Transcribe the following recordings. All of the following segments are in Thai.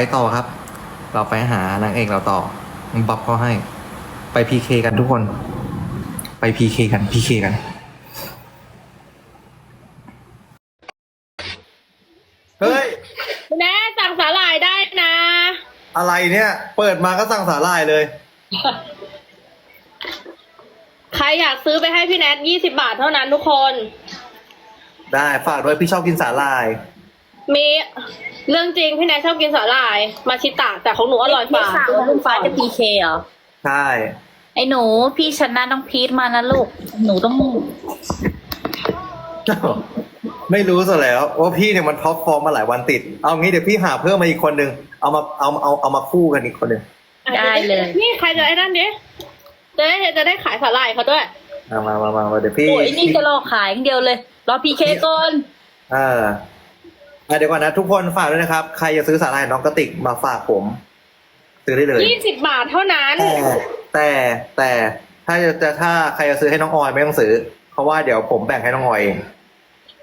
ไปต่อครับ เราไปหานางเอกเราต่อบับเขาให้ ไปพีเคกันทุกคน ไปพีเคกันพีเคกัน เฮ้ยแม่สั่งสาหร่ายได้นะ อะไรเนี่ย เปิดมาก็สั่งสาหร่ายเลย ใครอยากซื้อไปให้พี่แนทยี่สิบาทเท่านั้นทุกคน ได้ฝากด้วยพี่ชอบกินสาหร่าย มีเรื่องจริงพี่แนทชอบกินสาหร่าย มาชิตะแต่ของหนูอร่อยกว่าพี่สาวลุงฟ้าจะพีเคเหรอ ใช่ ไอ้หนู พี่ชนะน้องพีทมานะลูก หนูต้อง ไม่รู้ซะแล้วว่าพี่เนี่ยมันท็อปฟอร์มมาหลายวันติด เอางี้เดี๋ยวพี่หาเพิ่มมาอีกคนนึง เอามาเอาเอาเอามาคู่กันอีกคนนึงได้เลย นี่ใครจะไอ้นั่นดิจะได้จะได้ขายสาหร่ายเขาด้วยมามามามามาเดี๋ยวพี่โอ้ยนี่จะรอขายอย่างเดียวเลย รอพีเคก่อนเออ อะเดี๋ยวก่อนนะ ทุกคนฝากด้วยนะครับ ใครจะซื้อสาหร่ายน้องกระติกมาฝากผม ซื้อได้เลยยี่สิบบาทเท่านั้น แต่แต่แต่ถ้าจะจะถ้าใครจะซื้อให้น้องออยไม่ต้องซื้อ เพราะว่าเดี๋ยวผมแบ่งให้น้องออยเอง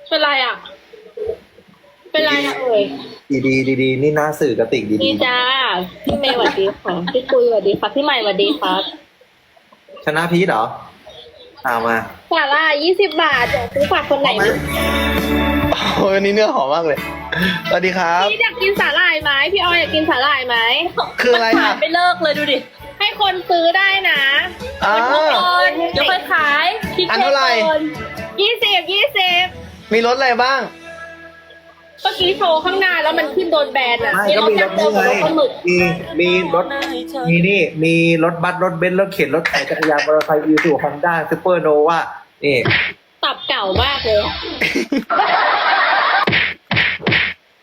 เป็นไรอะ เป็นไรอะเอ่ยดีดีดีดีนี่หน้าสื่อกระติกดีดีดีจ้าพี่เมย์สวัสดีค่ะพี่คุยสวัสดีค่ะพี่ใหม่สวัสดีครับชนะพีทเหรอเอามาสาหร่ายยี่สิบบาทอยากซื้อฝากคนไหนดีโอ้ย วันนี้เนื้อหอมมากเลย สวัสดีครับ พี่อยากกินสาหร่ายไหมพี่ออยอยากกินสาหร่ายไหมคืออะไรขาอะยไม่เลิกเลยดูดิให้คนซื้อได้นะอ่าก่อนเดี๋ยวค่อยขายพีเคอันเท่าไหร่ก่อนยี่สิบยี่สิบมีรสอะไรบ้าง เมื่อกี้โชว์ข้างหน้าแล้วมันขึ้นโดนแบนอะไม่ก็มีรถนี่ไงรถปลาหมึกมีมีรถมีนี่ มีรถบัสรถเบนซ์รถเข็นรถไถจักรยานมอเตอร์ไซค์อีซูฮอนด้าซูเปอร์โนวานี่ ตับเก่ามากเลย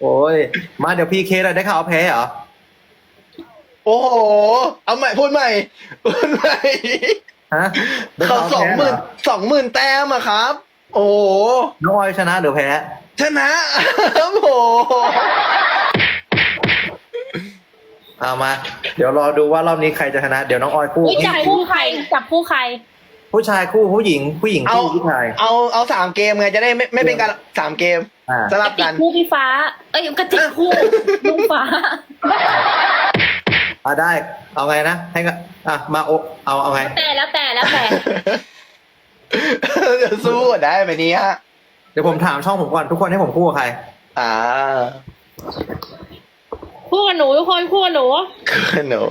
โอ้ย มาเดี๋ยวพีเคเลยได้ข่าวว่าแพ้เหรอ โอ้โห เอาใหม่พูดใหม่พูดใหม่ฮะได้เขาข่วว่สองหแพ้มื่นเรสองหมื่นแต้มอะครับ โอ้โหน้องออยชนะหรือแพ้ ชนะครับโอ้โหเอามา เดี๋ยวรอดูว่ารอบนี้ใครจะชนะ เดี๋ยวน้องออยคู่อุ๊ยจับคู่ใครจับคู่ใคร ผู้ชายคู่ผู้หญิงผู้หญิงเอาคู่ผู้ชาย เอาเอาสามเกมไงจะได้ไม่ไม่เป็นการสามเกมอ่าสกลัระบติกักนคู่พี่ฟ้า เอ้ยกระติกคู่ลุงฟ้า อ่าได้ เอาไงนะให้ก็อะมาโอเอาเอาไง แต่แล้วแต่แล้วแต่ จะสู้ได้ไหมเนี้ฮะเดี๋ยวผมถามช่องผมก่อนทุกคนให้ผมคู่กับใคร อ่าคู่กับหนูทุกคนคู่กับหนู คือหนู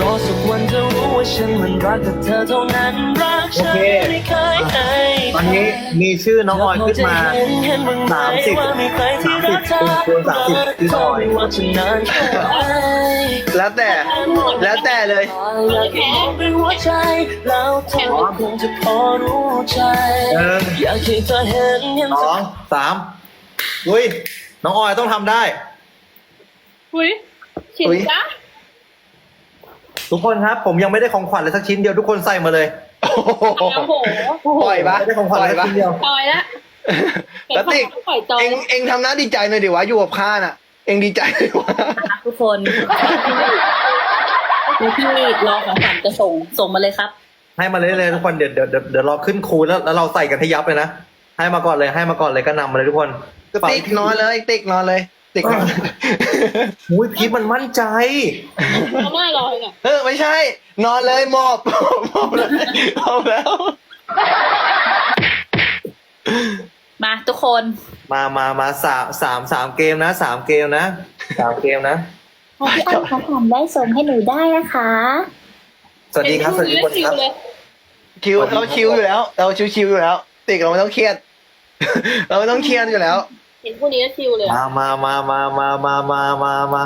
รอสักวันจะรู้ว่า ฉันมันรักแต่เธอเท่านั้นรักฉันไม่เคยใครตอนนี้มีชื่อน้องออยขึ้นมาสามสิบสามสิบคูณสามสิบคือออยแล้วแต่แล้วแต่เลยเออสองสามอุ้ยน้องออยต้องทำได้อุ้ยฉีดจ้า ทุกคนครับ ผมยังไม่ได้ของขวัญเลยสักชิ้นเดียวทุกคนใส่มาเลยโอ้โหโอ้โหปล่อยปะไม่ได้ของขวัญปล่เลอยยสักปะชิ้นเดียว ปล่อยละแล้วติกปล่อยจอยเองเองทำหน้าดีใจหน่อยดิวะอยู่กับข้าน่ะ เองดีใจเลยวะรักทุกคนดูพี่รอของขวัญจะส่งส่งมาเลยครับ ให้มาเลยเลยทุกคนเดี๋ยวเดี๋ยวเดี๋ยวเดี๋ยวรอขึ้นคูลแล้วแล้วเราใส่กันให้ยับเลยนะให้มาก่อนเลยให้มาก่อนเลยก็นำมาเลยทุกคน ติ๊กนอนเลยติ๊กนอนเลย ติ๊กนอนอุ้ยพีทมันมั่นใจ เอาหน้าลอยน่ะเออไม่ใช่ นอนเลยหมอบหมอบเลยหมอบแล้ว มาทุกคนมามามาสามสามสามเกมนะสามเกมนะสามเกมนะพี่อ้อยเขาทำได้ส่งให้หนูได้นะคะ สวัสดีครับสวัสดีทุกคนครับ เลยคิวเราชิวอยู่แล้ว เราชิวชิวๆอยู่แล้ว ติ๊กเราไม่ต้องเครียด เราไม่ต้องเครียดอยู่แล้ว เห็นคู่นี้ก็ชิวเลยอะมามามามามามามามามา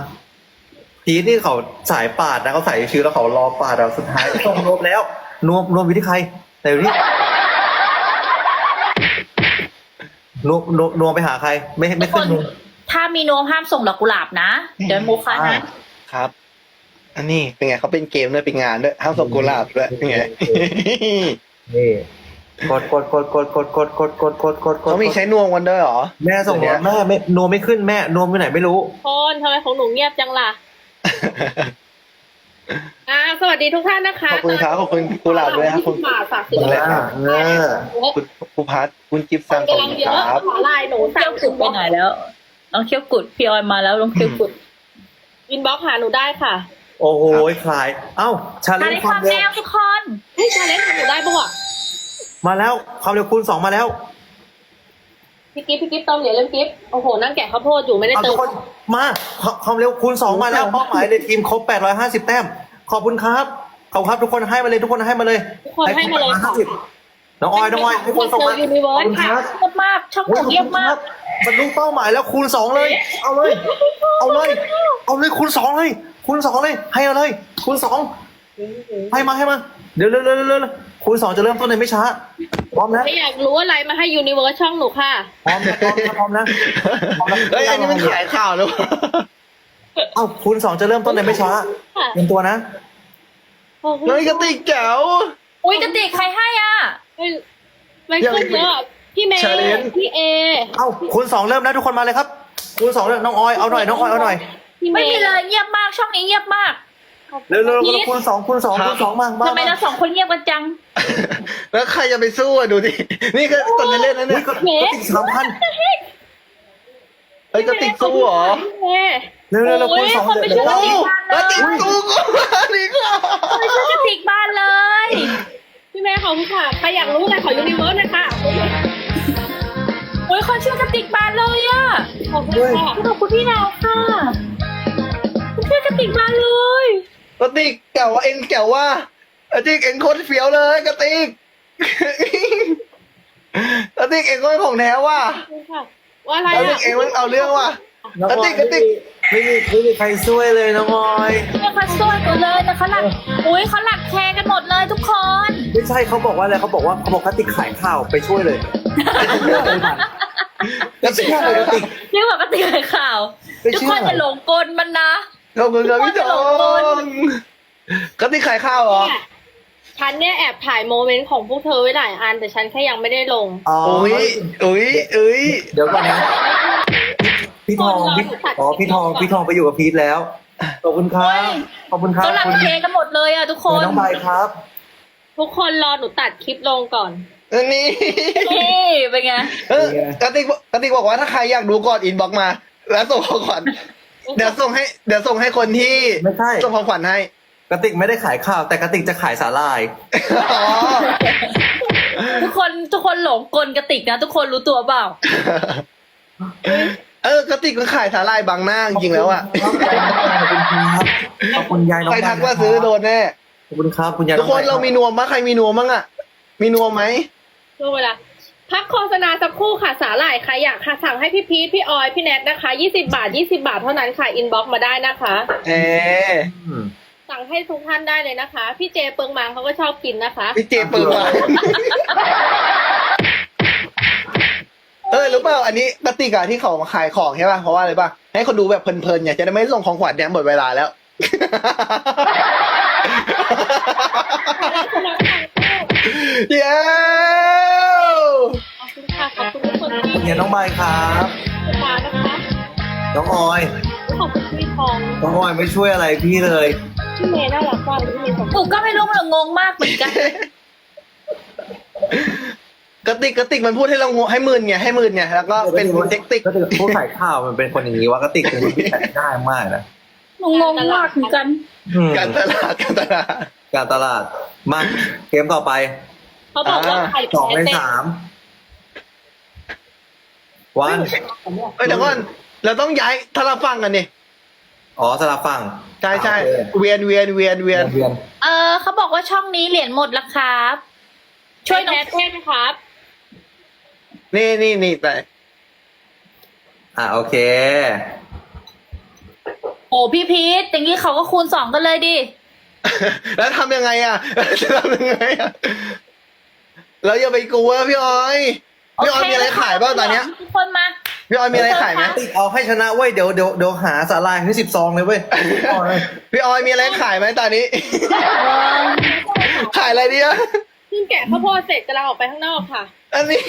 พีทนี่เขาสายปาดนะเขาใส่ชื่อแล้วเขารอปาดเราสุดท้ายต้องนวมแล้วนวมนวมอยู่ที่ใครแต่อยู่ที่นวมนวมนวมไปหาใคร ไม่ไม่ขึ้นนวม ถ้ามีนวมห้ามส่งดอกกุหลาบนะ เดี๋ยวโมคะนะครับ อันนี้เป็นไงเขาเป็นเกมด้วยเป็นงานด้วยห้ามส่งกุหลาบด้วยเป็นไง นี่ กดกดกดกดกดกดกดกดกดกดกดเขามีใช้นวมกันด้วยเหรอ แม่ส่งเดี๋ยวแม่ไม่นวมไม่ขึ้นแม่นวมไปไหนไม่รู้คนทำไมของหนูเงียบจังล่ะอ่าสวัสดีทุกท่านนะคะขอบคุณครับขอบคุณกุหลาบด้วยครับคุคุณณบาทฝากซื้ออะไรครับเออคุณภูพัฒน์คุณกิฟต์ซังขอบกำลังคุณเยคอะรับขอไลน์หนูเที่สั่ยวงถึงไปหน่อยแล้วน้องเคี้ยวกุดพี่ออยมาแล้วน้องเคี้ยวกุดอินบ็อกหาหนูได้ค่ะ โอ้โหคลาย เอ้าชาเลอะนไรจ์คควาวามมเร็แนววทุกคนให้ชาเลนจ์หาหนูได้ปะวะ มาแล้วความเร็วคูณสองมาแล้วพี่กิฟพี่กิฟเติมเหรียญเล่มกิฟโอ้โหนั่งแกะข้าวโพดอยู่ไม่ได้เอาเติทุมกคนมาความเร็วคูณสองมาแล้วเป้าหมายในทีมครบ850แต้ม ขอบคุณครับขอบคุณครับทุกคนให้มาเลยทุกคนให้มาเลยทุกคนให้มาเลยค่ะ850น้องออยน้องออยให้คนส่งมาเจอ Universe ขอบคุณครับ เยี่ยมมากช่องโอ้หยนูเยี่ยมมาก บรรลุเป้าหมายแล้วคูณสองเลย เอาเลย เอาเลย เอาเลยคูณสองเลย คูณสองเลย ให้เอาเลย คูณสองให้มาให้มา เดี๋ยวเร็วเร็วเร็วเร็ว คูณสองจะเริ่มต้นในไม่ช้า พร้อมนะถ้าอยากรู้อะไรมาให้ยูนิเวิร์สช่องหนูค่ะ พร้อมนะพร้อมนะพร้อมนะเฮ้ยอันนี้มันขายข่าวหรือเปล่าเอ้าคูณสองจะเริ่มต้นในไม่ช้าค่ะ เตรียมตัวนะน้องกระติกแจ๋ว อุ้ยกระติกใครให้อะ ไม่ไม่ขึ้นเยอะพี่เมย์ Challenge พี่เอเอ้าคูณสองเริ่มนะทุกคนมาเลยครับคูณสองเริ่มน้องออยเอาหน่อยน้องออยเอาหน่อย พี่เมไม่ย์มีเลยเงียบมากช่องนี้เงียบมาก เร็วเร็วเร็วคูณสองคูณสองคูณสองมามาทำไมเราสองคนเงียบกันจัง แล้วใครจะไปสู้อะดูดิ นี่ก็กดเล่นๆนะเฮ้เนี่ยยก็ก็ติดสามพันเฮ้ยกระติกสู้เหรอพี่เมย์เร็วเร็วเร็วคูณสองโอ้ยคนไปเดี๋ยวช่วยเดี๋ยวโอ้กระติกสู้กูนี่ก็ไม่ใช่กระติกบ้านเลย พี่เมย์ขอบคุณค่ะใครอยากรู้อะไรขอยูนิเวิร์สนะคะโอ้ยคนชื่อกระติกบ้านเลยอะ ขอบคุณค่ะขอบคุณพี่ดาวค่ะคุณชื่อกระติกบ้านเลย กระติกแจ๋วว่าเอ็งแจ๋วว่ากระติกเอ็งโคตรเฟี้ยวเลยกระติกกระติกเอ็งก็เป็นของแท้ว่ะขอบคุณค่ะว่าอะไรกระติอะกเอ็งมันเอาเรื่องว่ะน้องกระอติอยกกระติกไม่มีไม่มีใครช่วยเลยน้องออยเนี่ยเขาช่วยหมดเลยแต่เขาหลักอุ้ยเขาหลักแชร์กันหมดเลยทุกคน ไม่ใช่เขาบอกว่าอะไรเขาบอกว่าเขาบอกกติกขายข้าวไปช่วยเลยไม่เชื่อเลยมันไม่เชื่อเลยกติกเรียกว่ากระติกเลยข่าวไม่ทุกเชื่อคนอย่าหลงกลมันนะ ขอบคุณครับพี่จงกระติกขายข้าวเหรอ เนี่ยฉันเนี่ยแอบถ่ายโมเมนต์ของพวกเธอไว้หลายอัน แต่ฉันแค่ยังไม่ได้ลงอ๋ออุ้ยอุ้ยอุ้ยเดี๋ยวก่อนนะ พี่ทองพี่อ๋อพี่ทองพี่ทองไปอยู่กับพีทแล้ว ขอบคุณครับ ขอบคุณครับเขาหลักคุณแชร์กันหมดเลยอะทุกคน น้องใบครับ ทุกคนรอหนูตัดคลิปลงก่อนอันนี้นี่เป็นไง เออกระติกกระติกบอกว่าถ้าใครอยากดูก่อนอินบ็อกมา แล้วส่งของขวัญ เดี๋ยวส่งให้ เดี๋ยวส่งให้คนที่ไม่ใช่ ส่งของขวัญให้กระติกไม่ได้ขายข้าว แต่กระติกจะขายสาลาย อ๋อทุกคนทุกคนหลงกลกระติกนะ ทุกคนรู้ตัวเปล่า เออกระติกมันขายสาลายบางหน้าจริงๆแล้วอะขอบคุณครับขอบคุณยายน้องใครทักว่าซื้อโดนแน่ขอบคุณครับคุณยายทุกคนเรามีนวมมั้ยใครมีนวมมั้งอะ มีนวมไหมช่วงเวลา พักโฆษณาสักครู่ค่ะสาหร่ายใครอยากค่ะสั่งให้พี่พีทพี่ออยพี่แนทนะคะ20 บาท 20 บาทเท่านั้นค่ะอินบ็อกมาได้นะคะ เออืมสั่งให้ทุกท่านได้เลยนะคะ พี่เจเปิงมังเขาก็ชอบกินนะคะพี่เจเปิดมาเออรู้เปล่าอันนี้กระติกอะที่เขามาขายของใช่ป่ะเพราะว่าอะไรป่ะให้คนดูแบบเพลินๆเนี่ยจะได้ไม่ส่งของขวัญเนี่ยหมดเวลาแล้ว เย้ คนที่คุณยายน้องใบครับติดตามนะคะน้องออยขอบคุณพี่ทองน้องออยไม่ช่วยอะไรพี่เลยพี่เมย์น่ารักมากพี่เมย์ขอบหนูก็ไม่รู้มันงงมากเหมือนกันกระติกกระติกมันพูดให้เรางงให้หมื่นไงให้หมื่นไงแล้วก็เป็นเทคนิคก็คือผู้ขายข้าวมันเป็นคนอย่างนี้ว่ากระติกเป็นคนที่แต่ได้มากนะหนูงงมากเหมือนกันอืมการตลาดการตลาดการตลาดมาเกมต่อไปเขาบอกว่าอ่าใครสองในแพ้เต้นสาม วันเอ้ยเดี๋ยวก่อนเราต้องย้ายทาราฟังกันนี่อ๋อสลับฝั่งใช่ใช่โอเคเวียนเวียนเวียนเวียนเวียนเออเขาบอกว่าช่องนี้เหรียญหมดแล้วครับ ช่ช่ววยยน้องแนทเต้นครับ นี่นี่นี่แต่อะโอเค โอ้พี่พีทอย่างนี้เขาก็คูณสองกันเลยดิ แล้วทำยังไงอะจะทำยังไงอะเราอย่าไปกลัวพี่ออย พี่ออยมีอะไรขายบ้างตอนเนี้ยทุกคนมาพี่ออยมีอะไรขายไหมติกเอาให้ชนะเว้ยเดี๋ยวเดี๋ยวเดี๋ยวหาสาลายให้สิบซองเลยเว้ยเอาเลยพี่ออยมีอะไรขายไหมตอนนี้เออขายอะไรดีอะเพิ่งแกะข้าวโพดเสร็จกำลังออกไปข้างนอกค่ะ อันนี้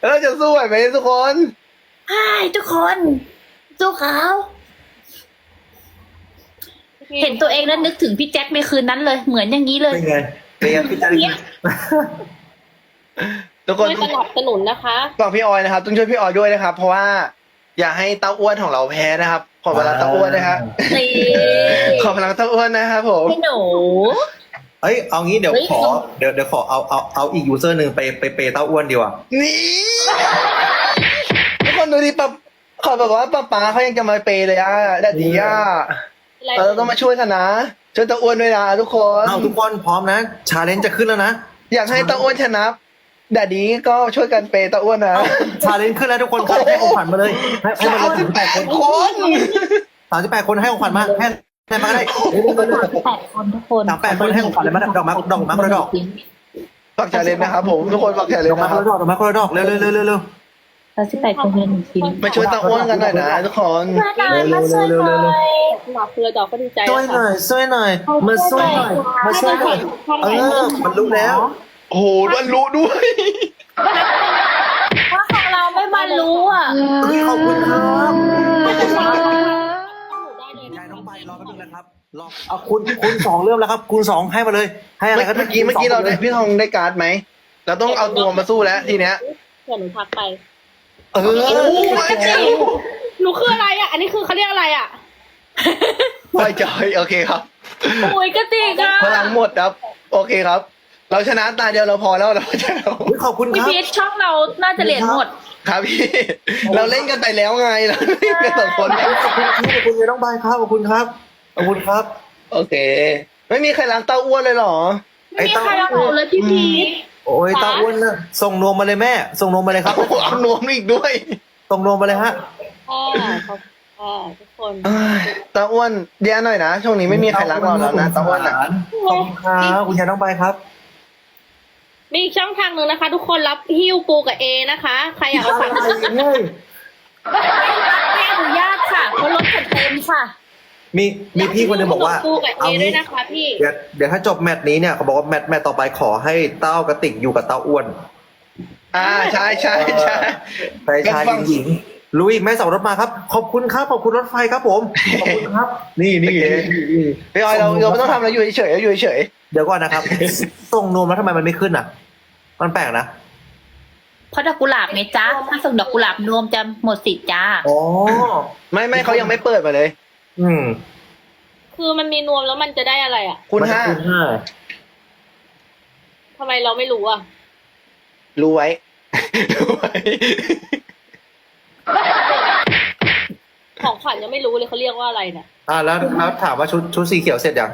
แล้วเราจะสู้ไหวไหมทุกคนใช่ทุกคนสู้เขาเห็นตัวเองแล้วนึกถึงพี่แจ็คในคืนนั้นเลย เหมือนอย่างนี้เลยเป็นไง เป็นไงพี่จันทุกคนไม่สนับสนุนนะคะฝากพี่ออยนะครับ ต้องช่วยพี่ออยด้วยนะครับ เพราะว่า อย่าให้เต้าอ้วนของเราแพ้นะครับ ขอเวลาเต้าอ้วนนะครับนี่ขอพลังเต้าอ้วนนะครับผมพี่หนูเอ้ยเอางี้เดี๋ยวเฮ้ยขอเดี๋ยวเดี๋ยวขอเอาเอาเอาอีกยูเซอร์หนึ่งไปไปเปย์เต้าอ้วนดีกว่านี่ทุกคนดูดิปะขอแบบว่าป้าป๊าเขายังจะมาเปย์เลยอะแดดดีอะเราต้องมาช่วยกันนะ ช่วยเต้าอ้วนด้วยนะทุกคนเอาทุกคนพร้อมนะ ชาเลนจ์จะขึ้นแล้วนะ อยากให้เต้าอ้วนชนะแดดดีก็ช่วยกันเปย์เต้าอ้วนนะชาเลนจ์ขึ้นแล้วทุกคนครับให้ของขวัญมาเลยให้ให้มาเลยถึงแปดคนคนสามสิบแปดคนให้ของขวัญมาให้ให้มาก็ได้แปดคนทุกคนสามแปดคนให้ของขวัญเลยมาดอกไม้ดอกไม้คนละดอกฝากชาเลนจ์นะครับผมทุกคนฝากชาเลนดอกจ์ไม้นะคคนรับละดอกดอกไม้คนละดอกเร็วเร็วเร็วเร็ว เร็วสามสิบแปดคนเป็นหนึ่งชิ้นมาช่วยเต้าอ้วนกันหน่อยนะทุกคนมาหน่อยมาช่วยหน่อยหมาเพื่อดอกก็ดีใจช่วยหน่อยช่วยหน่อยมาช่วยหน่อยมาช่วยหน่อยเออมันรู้แล้ว โอ้โหบรรลุด้วยถ้าของเราไม่บรรลุอะขอบคุณครับได้เลยยายน้องใบรอแป๊บนึงนะครับรอเอาคุณคุณสองเริ่มแล้วครับ คุณสองให้มาเลย ให้อะไรก็เมื่อกี้เมื่อกี้เราได้พี่ทองได้การ์ดไหมเราต้องเอาตัวมาสู้แล้วทีเนี้ยเดี๋ยวหนูทักไป เออไม่เจ้าหนูคืออะไรอะ อันนี้คือเขาเรียกอะไรอะไม่จอยโอเคครับโอ้ยกระติกอะพลังหมดครับ โอเคครับ เราชนะตาเดียวเราพอแล้วเราชนะอุ๊ยขอบคุณคพี่รับพีชช่องเราน่าจะเหรียญหมด ครับพี่ เราเล่นกันไปแล้วไงเราเล่นกันสองคนขอบคุณครับขอบคุณยายน้องใบครับขอบคุณครับขอบคุณครับ โอเค ไม่มีใครล้างเต้าอ้วนเลยเหรอไม่มีใครเอาหนูเลยพี่พีช โอ้ยตาอ้วนนะส่งนวมมาเลยแม่ ส่งนวมมาเลยครับโอ้โหเอานวมอีกด้วย ส่งนวมมาเลยฮะอ่าขอบอ่าทุกคนเอ้ยเต้าอ้วนแย่หน่อยนะช่วงนี้ไม่มีใครล้างเราแล้วนะเต้าอ้วนอะขอบคุณครับคุณยายน้องใบครับ มีอีกช่องทางหนึ่งนะคะ ทุกคนรับฮิ้วปูกับเอนะคะ ใครอยากเอาฝากอะไรเฮ้ย ไม่อนุญาตค่ะเพราะรถฉันเต็มค่ะ มีมีพี่คนหนึงบอกว่าปูกับเอเอาด้วงี้ยนะคะพี่ เดี๋ยวเดี๋ยวถ้าจบแมตช์นี้เนี่ยเขาบอกว่าแมตช์แมตช์ต่อไปขอให้เต้ากระติกอยู่กับเต้าอ้วนอ่าใช่ใช่ใช่ ชายชายหญิงหญิงลุยแม่สาวรถมาครับ ขอบคุณครับขอบคุณรถไฟครับผมขอบคุณครับ นี่นี่นี่นี่พี่ออยเราเราไม่ต้องทำอะไรอยู่เฉยๆอยู่เฉยเดี๋ยวก่อนนะครับส่งนวมแล้วทำไมมันไม่ขึ้นอะ มันแปลกนะเพราะดอกกุหลาบไงจ๊ะถ้าส่งดอกกุหลาบรวมจะหมดสิทธิ์จ้า อ๋อ ๆไม่ไม่เขายังไม่เปิดมาเลย อืมคือมันมีนวมแล้วมันจะได้อะไรอะคุณมันห้าคุณห้าทำไมเราไม่รู้อะ รู้ไว้ รู้ไว้ ของขวัญยังไม่รู้เลยเขาเรียกว่าอะไรเนี่ยอ่าแล้วแล้วถามว่าชุดชุดสีเขียวเสร็จยัง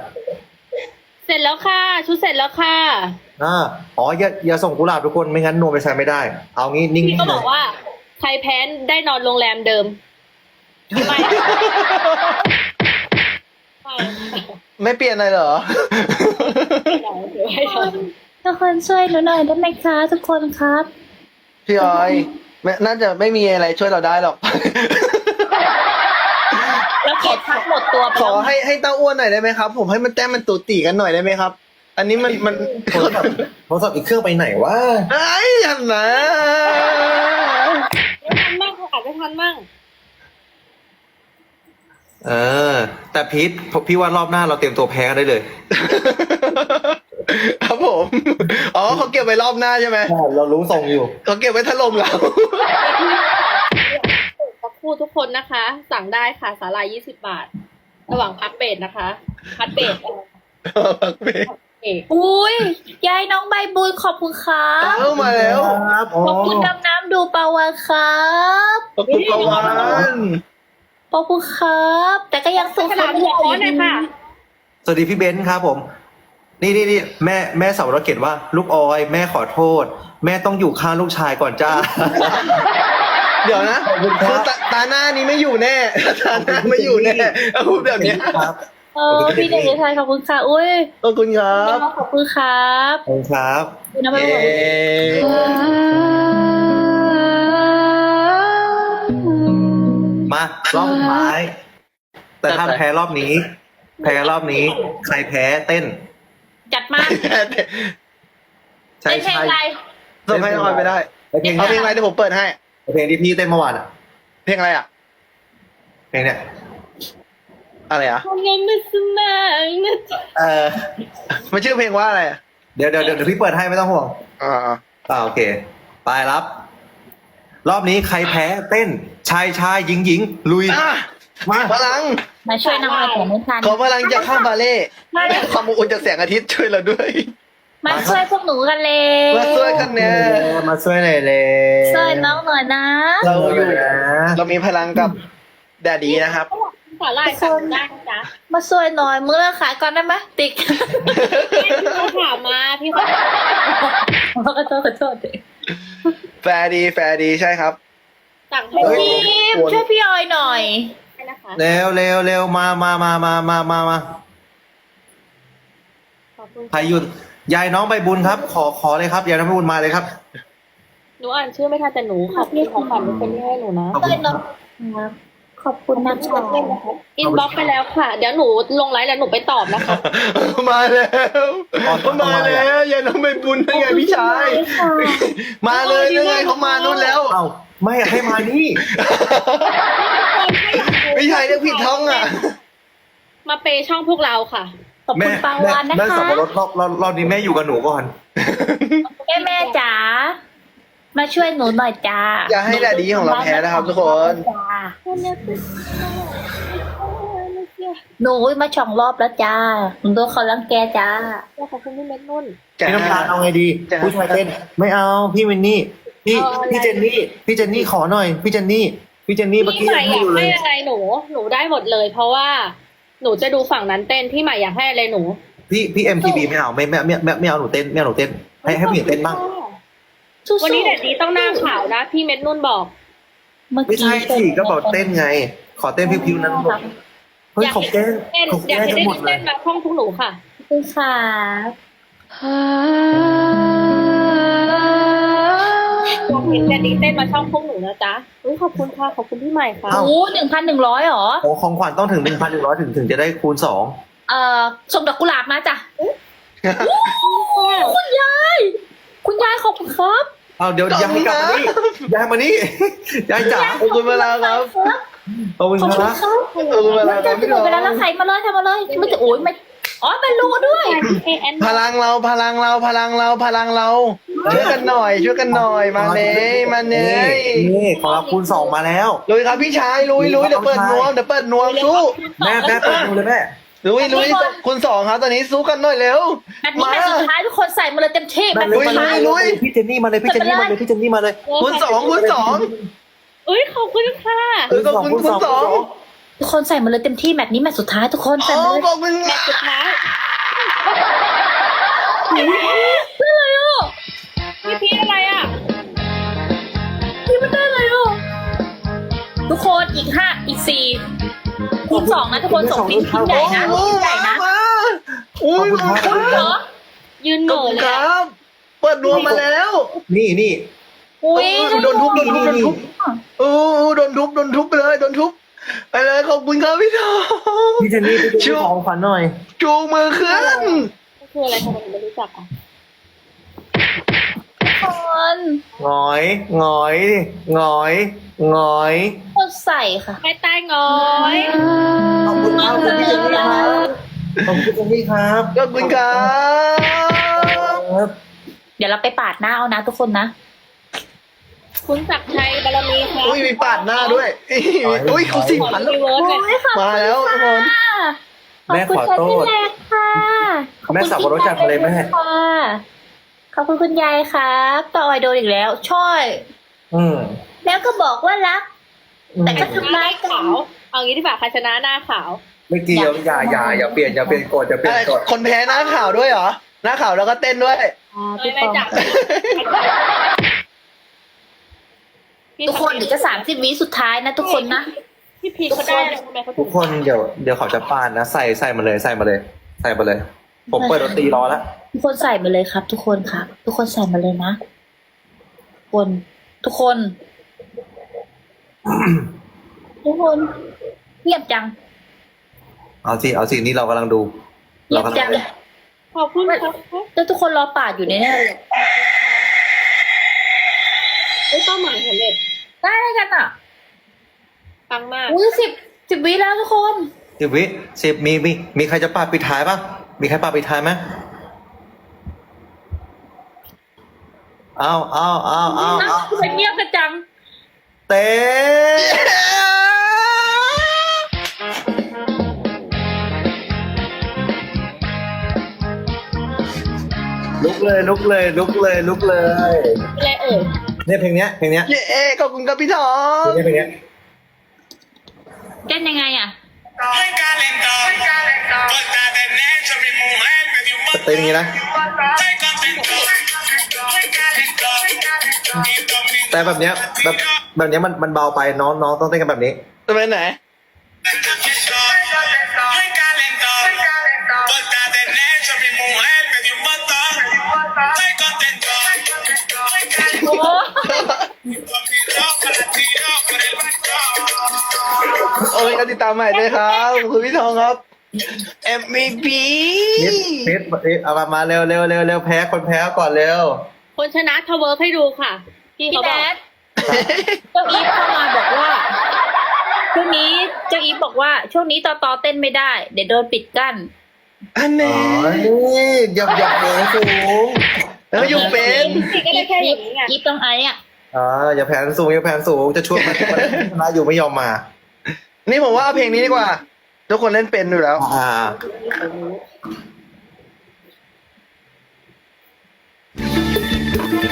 เสร็จแล้วค่ะ ชุดเสร็จแล้วค่ะอ่าอ๋ออย่าอย่าส่งกุหลาบทุกคนไม่งั้นนวมไปใช้ไม่ได้ เอางี้นิ่งพี่ๆก็เลบอยกว่า ใครแพ้ได้นอนโรงแรมเดิม ไม่ไม่ไม่เปลี่ยนอะไรเหรอเดี๋ยวให้ทำทุกคนช่วยหนูหน่อยได้ไหมคะทุกคนครับพี่ออยไม่น่าจะไม่มีอะไรช่วยเราได้หรอกแล้วเกดพักหมดตัวไปขอแล้วให้ให้เต้าอ้วนหน่อยได้ไหมครับ ผมให้มันแต้มมันตูตีกันหน่อยได้ไหมครับ อันนี้มันมันโทรศัพท์โทรศัพท์อีกเครื่องไปไหนวะไอ้ยยันนะ ไม่ทันมั่งเขาอาจจะทันมั่ง เออ แต่พีทพี่ว่ารอบหน้าเราเตรียมตัวแพ้กันได้เลย ครับผม อ๋อเขาเก็บไว้รอบหน้าใช่ไหมเรารู้ทรงอยู่เขาเก็บไว้ถล่มเราสักครู่ทุกคนนะคะ สั่งได้ค่ะสาลายยี่สิบบาท ระหว่างพักเบรดนะคะพักเบรดเอกอุ้ยยายน้องใบบุญขอบคุณครับเอ้ามาแล้วครับขอบคุณดำน้ำดูปลาวานครับขอบคุณประวัน ขอบคุณครับ แต่ก็ยังสู้ขนาดหัวอ้อนเลยค่ะ สวัสดีพี่เบนซ์ครับผม นี่นี่นี่แม่แม่สาวรถเขียนว่า ลูกออย แม่ขอโทษ แม่ต้องอยู่ข้างลูกชายก่อนจ้า เดี๋ยวนะขอบคุณครับ คือตาตาหน้านี้ไม่อยู่แน่ ตาหน้าไม่อยู่แน่เอาพูดแบบเนี้ยครับ เออพี่เด็กชายขอบคุณค่ะ อุ้ยขอบคุณครับ ขอบคุณครับขอบคุณครับ คุณน้ำมันเย้มา รอบสุดท้าย แต่ถ้าแพ้รอบนี้ แพ้รอบนี้ ใครแพ้เต้น จัดมาใช่เป็นเพลงใช่อะไร ส่งให้ออยไปได้ เพลงเอาเพลเนี้งยอะไรที่ผมเปิดให้ เพลงที่พี่เต้นเมื่อวานอะเพลงอะไรอะ เพลงเนี้ยอะไรอะทำไงไม่สมังนะจ๊ะเออมันชื่อเพลงว่าอะไรอะเดี๋ยวเดี๋ยวเดี๋ยวเดี๋ยวพี่เปิดให้ไม่ต้องห่วงอ่าอ่าโอเค ไปรับ รอบนี้ใครแพ้เต้นชายชายหญิงหญิงลุย อะมาพลัง มาช่วยน้องอะไรผมไม่ทันขอพลังจะข้ามบาเล่ความอบอุ่นจากแสงอาทิตย์ช่วยเราด้วยมาช่วยพวกหนูกันเลยมาช่วยกันเนี่ยมาช่วยหน่อยเลยช่วยน้องหน่อยนะเราอยู่นะเรามีพลังกับแดดดีนะครับสาหร่ายสั่งได้นะจ๊ะมาช่วยหน่อยมือละขายก่อนได้ไหมติ๊กพี่เขาถามมาพี่เขาขอโทษขอโทษ แฟร์ดีแฟร์ดีใช่ครับสั่งให้เฮ้ยพี่พี่ช่วยพี่ออยหน่อยนะคะเร็วเร็วเร็วมามามามามามามาขอบคุณใครหยุดยายน้องใบบุญครับ ขอขอเลยครับยายน้องใบบุญมาเลยครับหนูอ่านชื่อไม่ทันแต่หนูขอบคุณของขวัญที่เป็นให้หนูนะขอบคุณช่วยน้องครับ ขอบคุณนะขอบคุณนะคะอินบ็อกไปแล้วค่ะ เดี๋ยวหนูลงไลน์แล้วหนูไปตอบนะคะ มาแล้วอ๋อมาแล้วอย่าน้องไปบุญได้ไงพี่ชาย มาเลยได้ไงเขามานู่นแล้ว เอ้าไม่ให้มานี่พี่ชายเรียกผิดท้องอะ มาเปย์ช่องพวกเราค่ะขอบแม่คุณปาแม่วานนะแม่สับคะปะรดรอบรอบรอบนี้แม่อยู่กับหนูก่อน แม่แม่จ๋า มาช่วยหนูหน่อยจ้าอย่าให้แดดดีของเราแพ้นะครับทุกคนจ้าหนูมาช่องรอบแล้วจ้าหนูโดนเขารังแกจ้าขอบคุณพี่เม็ดนุ่นพี่น้ำตาลเอาไงดีจะผู้ชายเต้นไม่เอาพี่วินนี่พี่เอาอะไรพี่เจนนี่พี่เจนนี่ขอหน่อย พี่เจนนี่พี่เจนนี่เมื่อพี่กี้ใหม่ยังอให้ยากอยู่เลให้ยอะไรหนูหนูได้หมดเลย เพราะว่าหนูจะดูฝั่งนั้นเต้นพี่ใหม่อยากให้อะไรหนู พี่พี่เอ็มทีบีไม่เอาไม่ไม่ไม่ไม่ไม่เอาหนูเต้นไม่เอาหนูเต้นให้ให้ผู้หญิงเต้นบ้าง สู้ๆวันนี้แดดดีต้องหน้าขาวนะพี่เม็ดนุ่นบอก เมื่อไม่กี้ใช่สิก็บอกเต้นไง ขอเต้นพิวๆนั้นหมดเฮ้ยของเต้นเต้นของอยากเต้นให้ทั้ได้งหมดเลเต้ยนมาห้องพวกหนูค่ะ ขอบคุณค่ะอยากเห็นแดดดีเต้นมาช่องพวกหนูนะจ๊ะอุ้ยขอบคุณค่ะขอบคุณพี่ใหม่ค่ะเอ้าโอ้หนึ่งพันหนึ่งร้อยหรอของของขวัญต้องถึงหนึ่งพันหนึ่งร้อยถึงถึงจะได้คูณสอง เอ่อส่งดอกกุหลาบมาจ้ะคุณยาย คุณยายขอบคุณครับ เอาเดี๋ยวยายกลับมานี่ยายมานี่ยายจ๋าขอบคุณเวลาครับขอบคุณขอบคคุณรับครับขอบคุณเวลาคจะรับหพี่มน้อดงเวลาแล้วใครมาเลยทำมาเลยไม่จะโอ้ยไม่อ๋อเป็นรูด้วยเอแอนพลังเราพลังเราพลังเราพลังเราช่วยกันหน่อยช่วยกันหน่อยมาเนยมาเนยนี่ของเราคูณสองมาแล้วลุยครับพี่ชายลุยลุยเดี๋ยวเปิดนวมเดี๋ยวเปิดนวมสู้แม่แม่เปิดดูเลยแม่ ลุยลุยคุณสองครับตอนนี้สู้กันหน่อยเร็วแบบนี้แบบสุดท้ายทุกคนใส่มาเลยเต็มที่แบบเลสุยดท้ายลุยพี่เจนนี่มาเลยพี่เจนนี่มาเลยพี่เจนนี่มาเลย คุณสองคุณสองเอ้ยขอบคุณค่ะเออขอบคุณคุณสองทุกคนใส่มาเลยเต็มที่แบบนี้แบบสุดท้ายทุกคนใส่โอ้มาเลยขอบคุณแมตช์สุดท้ายอะไรอะพี่พีชอะไรอะพี่ไม่ได้เลยอะทุกคนอีกห้าอีกสี่ คูณสองนะทุกคนส่งทิ้งทิ้งใหญ่นะทิ้งใหญ่นะอุ้ยขอบคุณครับเหรอยืนเหขม่อบอคุณเลยคอะรับเปิดนวมมาแล้ว นี่นี่อุ้ยโดนทุบโดนทุบโดนทุบโอ้โดนทุบโดนทุบไปเลยโดนทุบไปเลยขอบคุณครับพี่ทองพี่เจนนี่พี่เจนนี่ของขวัญหน่อย จูงมือขึ้นคืออะไรทำไมถึงไม่รู้จักอะทุก คนหงอยหงอยดิหงอยหงอยคนใส่ค่ะแค่ใต้งอยขอบคุณครับพี่เจนนี่ครับขอบคุณพี่เจนนี่ครับขอบคุณครับครับเดี๋ยวเราไปปาดหน้าเอานะทุกคนนะ คุณศักดิ์ชัยบารมีค่ะอุ้ยมีปาดหน้าด้วยอุ้ยเขาสี่พันแล้วรีเวิร์สเลยมาแล้วทุกคนแม่ขอโทษขอบคุณค่ะพี่แรกค่ะแม่สับปะรดจัดมาเลยแม่ค่ะ ขอบคุณคุณยายครับต่ออยโดนอีกแล้ว ช่อย อืมแล้วก็บอกว่ารัก อืมแต่ก็ชนะหน้าขาวเอางี้ดีกว่าใครชนะหน้าขาว ไม่เกี่ยวอย่าอย่าอย่าเปลี่ยนอย่าเปลี่ยนกฎอย่าเปลี่ยอะนไรกฎคนแพ้หน้าข่าวด้วยเหรอ หน้าข่าวแล้วก็เต้นด้วยไม่ไม่จับทุกคนเดี๋ยวจะสามสิบวิสุดท้ายนะทุกคนนะ พี่พีชเขาได้อะไรทำไมเขาทุถูกกคนเดี๋ยวเดี๋ยวเขาจะปาดนะ ใส่ใส่มาเลยใส่มาเลย ใส่มาเลย ผมเปิดดนตรีรอแล้วทุกคนใส่มาเลยครับ ทุกคนครับ ทุกคนใส่มาเลยนะทุกคนทุกคน ทุกคน เงียบจังเอาสิเอาสินี่เรากำลังดู เงีเรายบกำลังจังดูขอบคุณครับแล้วทุกคนรอปาดอยู่ในนี้เลยเอ้ยเป้าหมายสำเร็จได้กันอะปังมาก อุ้ยสิบสิบวิแล้วทุกคน สิบวิสิบมีมีมีใครจะปาดปิดท้ายป่ะ มีใครปาดปิดท้ายไหมเอาเอาเอาเอาเอาทำไมเงียบกันจัง เต้ลุกเลยลุกเลยลุกเลยลุกเลยอะไรเอ่ยเนี่ยเพลงเนี้ยเพลงเนี้ยเย้ขอบคุณครับพี่ทองเพลงเนี้ยเพลงเนี้ยเต้นยังไงอะ Muy calentón, corta de necho, mi mujer me dio un เต้ นอย่างนี้นะ Estoy contento, muy calentón. Y con mi แต่แบบเนี้ยแบบแบบเนี้ยมันมันเบาไปน้องน้องต้องเต้นกันแบบนี้จะไปไหน muy calentón, corta de necho, mi mujer me dio un botón. Estoy contento, muy calentón. โอ้ Con mi ropa la tiro por el balcón. โอ้ยก็ติดตามใหม่ด้วยครับขอบคุณพี่ทองครับ MVP นิดนิดนิดเอามามาเร็วเร็วเร็วเร็วแพ้คนแพ้ก่อนเร็ว คนชนะทเวิร์กให้ดูค่ะพี่พี่เขาแดบอกดเจ้าอีฟเข้ามาบอกว่า ช่วงนี้เจ้าอีฟบอกว่า ช่วงนี้ต่อต่อเต้นไม่ได้ เดี๋ยวโดนปิดกั้น อันอ๋นี้อนี่หยับหยับเลยสูงแล้วอยู่เป็นพี่ก็ได้แค่อย่างนี้ไงอีฟต้องไอ้อะอ่าอย่าแผนสูงอย่าแผนสูงจะช่วยมันมันชนะอยู่ไม่ยอมมา นี่ผมว่าเอาเพลงนี้ดีกว่า ทุกคนเล่นเป็นอยู่แล้ว อ่า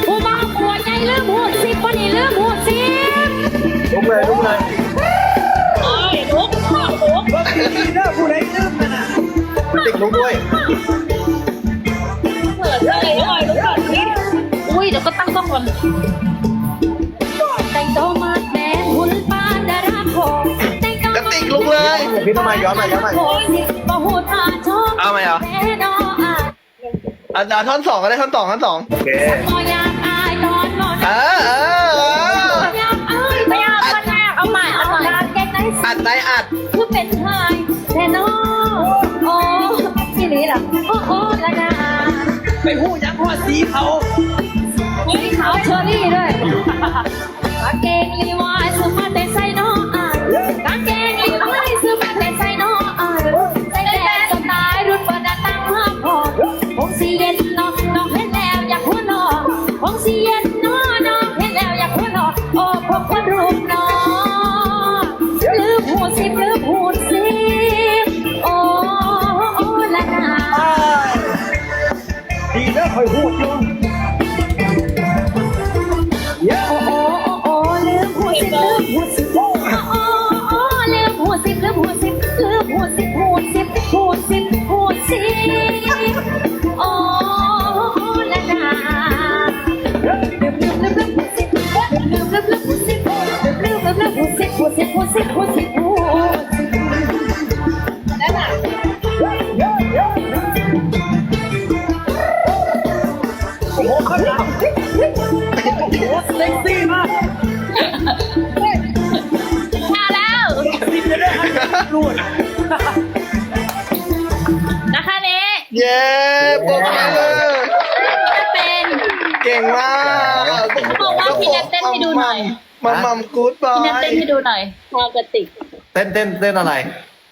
ผู้บ้าปวดใจเริ่มหูดสิบวันนี้เริ่มหูดสิบลุกเลยลุกเลยโอ้ยลุกพ่อลุกติ๊กลุกด้วยเปิดอะไรหน่อยลูกก่อนนี่อุ้ยเดี๋ยวก็ตั้งกล้องก่อน ลุกเลยพี่ทำไมย้อนมาย้อนมาโคบ่หูตาชอบเอาไหมเหรอแม่นออะอะอะท่อนสองก็ได้ท่อนสองท่อนสองโอเคบ่อยากอายตอนนอนเออเออเอออยากอายไม่เอาคนแรกเอาใหม่เอาใหม่แกงไหนอัดไหนอัดคือเป็นไทยแต่นอโอ้ที่นี่ล่ะโอ้โอ้ละนาไปหูยังหัวสีเขาสีขาวเชอรี่ด้วยกางเกงลีว สิบหูสิบหูสิบหูสิบนั่นน่ะโอ้โหข้างหลังโอ้โหเซ็กซี่มากมาแล้วสิจะได้ให้รูดนะคะเนี้เย้ปรบมือเป็น เก่งมากบอกว่า พี่แนทเต้นให้ดูหน่อยมัมมัมกู๊ดบอพี่ยนัทเต้นให้ดูหน่อยพากระติก เต้นเต้นเต้นอะไร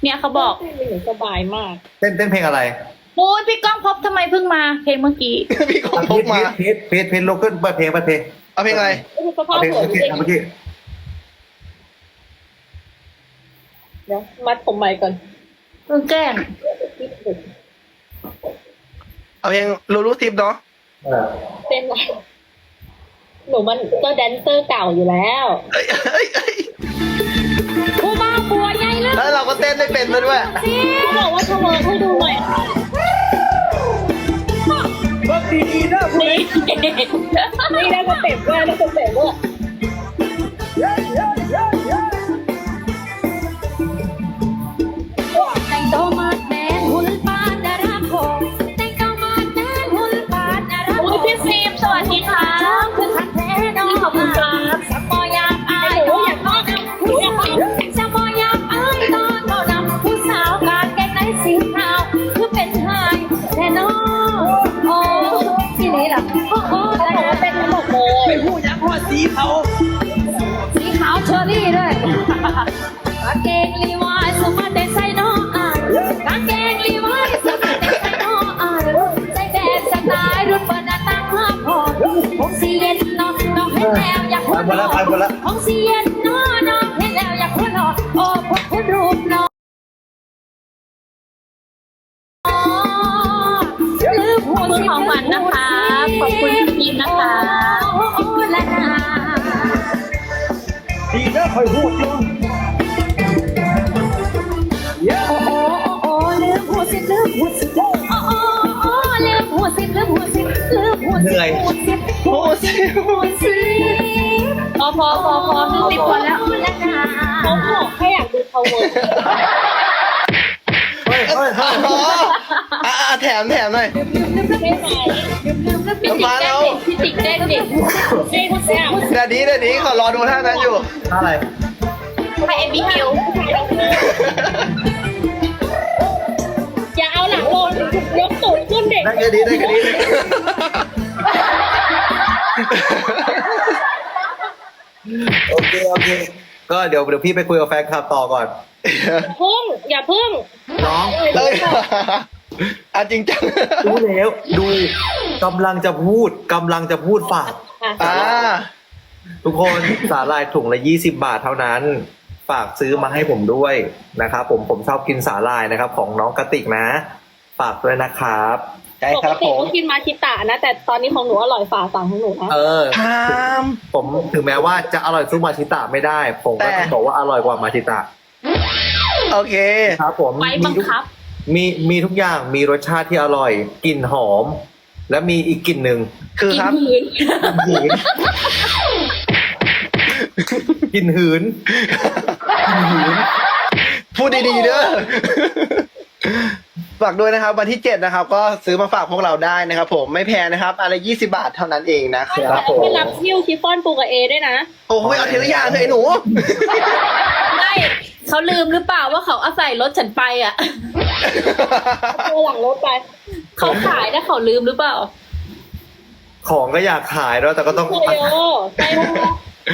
เนี่ยเขาบอกเต้นหนูสบายมากเต้นเต้นเพลงอะไรโอ้ยพี่ก้องพบทำไมเพิ่งมา เพลงเมื่อกี้พี่ของพพีกทมาพีทพีทพีทลุกขึ้นเปิดเพลงเปิดเพลงเอาเพลงอะไรก็คือสภาเอาพเพลงหัวเมื่อจกี้ริงเอาเมื่อกี้เดี๋ยวมัดผมใหม่ก่อนเพิ่งแกล้งเอาเพลงลูลูทิปเนาะเออเต้นอะไร หนูมันก็แดนเซอร์เก่าอยู่แล้วเอ้ยเอ้ยเอ้ยผู้บ้าปัวใหญ่เรื่องแล้วเราก็เต้นได้เป็นซะด้วยจริงเขาบอกว่าทเวิร์กให้ดูหน่อยค่ะเบิกดีๆนะผู้ใดนี่ได้สเต็ปด้วยได้สเต็ปด้วยแต่ เสียนนอน้องเห็นแล้วอยากหัวเราะโอ้พวกคุณรูปน้องลืมหัวขอบคุณของขวัญนะคะ ขอบคุณพี่พีชนะคะโอ้โอ้ละนาดีนะคอยพูดจังโอ้โอ้โอ้ลืมหัวสิลืมหัวสิโอ้โอ้โอ้ลืมหัวสิลืมหัวสิลืมหัวสิเหนื่อยหัวสิหัวสิ อพอพอพอคือติดพอแล้วละนาเขาบอกแค่อยากดูเขาเวิร์เฮ้ยเฮ้ยเฮ้ยอ๋ออะอะแถมแถมหน่อย ใช่ไหมพี่ติ๊กมาแล้งวดิพี่ติ๊กเด้งดิเด้งเด้งเดี๋ยวนี้เดี๋ยวนี้ขอรอดูท่านั้นอยู่อะไรให้เอ็มบีคิวอย่าเอาหลังลงยกตูดขึ้นเด็ก ได้ก็ดีได้ก็ดี โอเคโอเค ก็เดี๋ยวเดี๋ยวพี่ไปคุยกับแฟนคลับต่อก่อน พึ่งอย่าพึ่งน้องเอ้ยอะจริงจังรู้แล้วดูกำลังจะพูดกำลังจะพูดฝาก อ่าทุกคนสาหร่ายถุงละยี่สิบาทเท่านั้น ฝากซื้อมาให้ผมด้วยนะครับผมผมชอบกินสาหร่ายนะครับ ของน้องกติกนะ ฝากด้วยนะครับใช่ปคกรับติผมก็กินมาชิตะนะ แต่ตอนนี้ของหนูอร่อยฝ่าสั่งของหนูนะเออทาม ผมถึงแม้ว่าจะอร่อยสู้มาชิตะไม่ได้ ผมก็แต่ต้องบอกว่าอร่อยกว่ามาชิตะโอเค ครับผมไว้บังทุกคับมีมีทุกอย่างมีรสชาติที่อร่อยกลิ่นหอม และมีอีกกลิ่นหนึ่งคือกินครับหืนหืนกลิ่นหืนกลิ่นหืนพูดดีๆเด้อ ฝากด้วยนะครับวันที่เจ็ดนะครับ ก็ซื้อมาฝากพวกเราได้นะครับ ผมไม่แพงนะครับอะไรยี่สิบาทเท่านั้นเองนะคครัรับบผมไปรับซิ่วชิฟฟ่อนปูกับเอด้วยนะ โอ้ยเอาทีละอย่างเถอะไอ้หนู ไม่เขาลืมหรือเปล่าว่าเขาอาศัยรถฉันไปอะ ตัวหลังรถไป เขาขายนะเขาลืมหรือเปล่าของก็อยากขายแล้วแต่ก็ต้อง โคโยใช่ไหม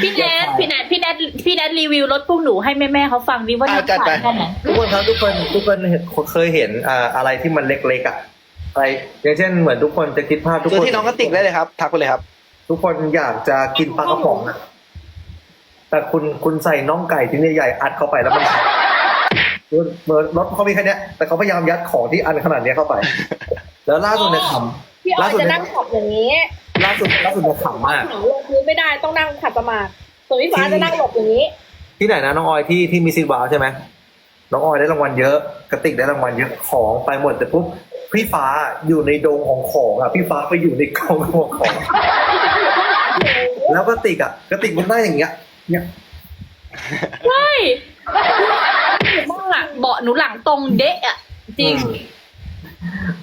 พี่แนทพี่แนทพี่แนทพี่แนทรีวิวรถพวกหนูให้แม่แม่ๆเขาฟังดิว่าอะน้ำจัดไปขายแค่ไหนทุกคนครับทุกคนทุกคนเห็นเคยเห็นอ่าอะไรที่มันเล็กๆอะอะไรอย่างเช่นเหมือนทุกคนจะคิดภาพทุกซื้อคนที่น้องกระติกได้เลยครับ ทักไปเลยครับ ทุกคนอยากจะกินปลากระป๋องอะแต่คุณคุณใส่น่องไก่ชิ้นใหญ่ๆอัดเข้าไปแล้วมันเหมือนรถเขามีแค่เนี้ยแต่เขาพยายามยัดของที่อันขนาดเนี้ยเข้าไป แล้วล่าสุดเนี่ยขพี่อำอล่ายสุดจะเนี่นั่ยงขับอย่างนี้ ล่าสุดล่าสุดเนี่ยขำมากหาลงพื้นไม่ได้ต้องนั่งขัดสมาธิส่วนพี่ฟ้าจะนั่งหลบอย่างนี้ ที่ไหนนะน้องออยที่ที่มีซิดวาวใช่ไหมน้องออยได้รางวัลเยอะกระติกได้รางวัลเยอะของไปหมดแต่ปุ๊บพี่ฟ้าอยู่ในโดงของของอะพี่ฟ้าไปอยู่ในกองของของ แล้วกระติกอะกระติกมันได้อย่างเงี้ยเนี่ยใช่บ้างหลังเบาะหนูหลังตรงเดะอะจริง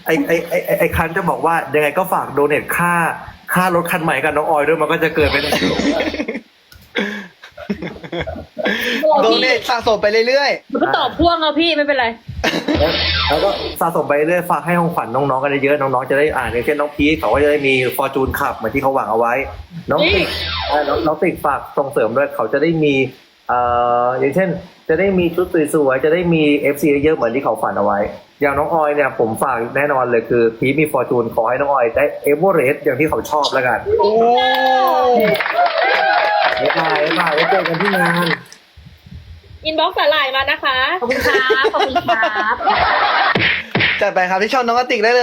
ไอไอไอไอ้ไอคันจะบอกว่ายังไงก็ฝากโดเนทค่า ค่ารถคันใหม่กับน้องออยด้วยมันก็จะเกิดไปได้โดเนทสะสมไปเรื่อยหนูก็ตอบพ่วงเอาพี่ไม่เป็นไรแล้วแล้วก็สะสมไปเรื่อยฝากให้ของขวัญน้องๆกันเยอะๆน้องๆจะได้อ่านอย่างเช่นน้องพีคเขาก็จะได้มีฟอร์จูนขับเหมือนที่เขาหวังเอาไว้ น้องติกเอ่อน้องน้องติกฝากส่งเสริมด้วยเขาจะได้มีเอ่ออย่างเช่น จะได้มีชุดสวยๆจะได้มีเอฟซีเยอะๆเหมือนที่เขาฝันเอาไว้ อย่างน้องออยเนี่ยผมฝากแน่นอนเลยคือพีคมีฟอร์จูนขอให้น้องออยได้เอเวอเรสต์อย่างที่เขาชอบแล้วกันๆโอ้บ๊ายบายบ๊ายบายไว้เจอกันที่งานอินบ็อกซ์สาหร่ายมานะคะ ขอบคุณครับ ขอบคุณครับ จัดไปครับที่ช่องน้องกระติกได้เลย